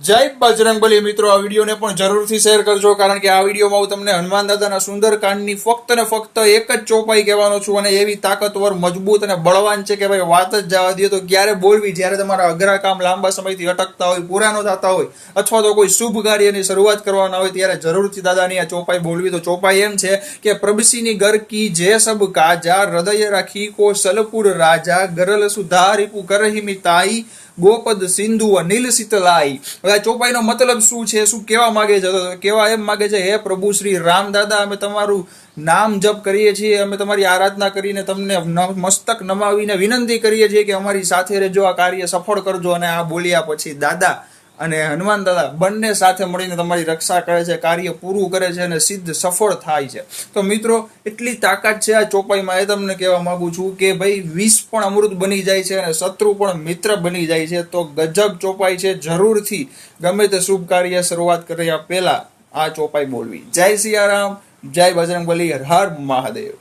જય બજરંગબલી મિત્રો, આ વિડીયોને પણ જરૂરથી શેર કરજો, કારણ કે આ વિડીયોમાં હું તમને હનુમાન દાદાના સુંદર કાંડની ફક્ત ને ફક્ત એક જ ચોપાઈ કહેવાનો છું અને એવી તાકતવર, મજબૂત અને બળવાન છે કે ભાઈ વાત જ જવા દઈએ તો ક્યારે બોલવી? જ્યારે તમારા અઘરા કામ લાંબા સમયથી અટકતા હોય પૂરા થતા હોય, અથવા તો કોઈ શુભ કાર્યની શરૂઆત કરવાના હોય, ત્યારે જરૂરથી દાદાની આ ચોપાઈ બોલવી. તો ચોપાઈ એમ છે કે પ્રભસિંહની ગરકી જે સબ કાજા, હૃદય રાખી કો સલપુર રાજા, ગરલ સુધારીપુ કરહિમી તાઈ ગોપદ સિંધુ અનિલ શીતલાઈ આ ચોપાઈનો મતલબ શું છે, શું કેવા માંગે છે? તો કેવા એમ માંગે છે, હે પ્રભુ શ્રી રામ દાદા, અમે તમારું નામ જપ કરીએ છીએ. અમે તમારી આરાધના કરીને તમને મસ્તક નમાવીને વિનંતી કરીએ છીએ કે અમારી સાથે રહેજો, આ કાર્ય સફળ કરજો. અને આ બોલ્યા પછી, દાદા અને હનુમાન દાદા બંને સાથે મળીને તમારી રક્ષા કરે છે, કાર્ય પૂરું કરે છે અને સિદ્ધ સફળ થાય છે. તો મિત્રો, એટલી તાકાત છે આ ચોપાઈમાં. એ તમને કહેવા માંગુ છું કે ભાઈ, વિષ પણ અમૃત બની જાય છે અને શત્રુ પણ મિત્ર બની જાય છે. તો ગજબ ચોપાઈ છે. જરૂરથી ગમે તે શુભ કાર્ય શરૂઆત કર્યા પહેલા આ ચોપાઈ બોલવી. જય સિયારામ, જય બજરંગબલી, હર મહાદેવ.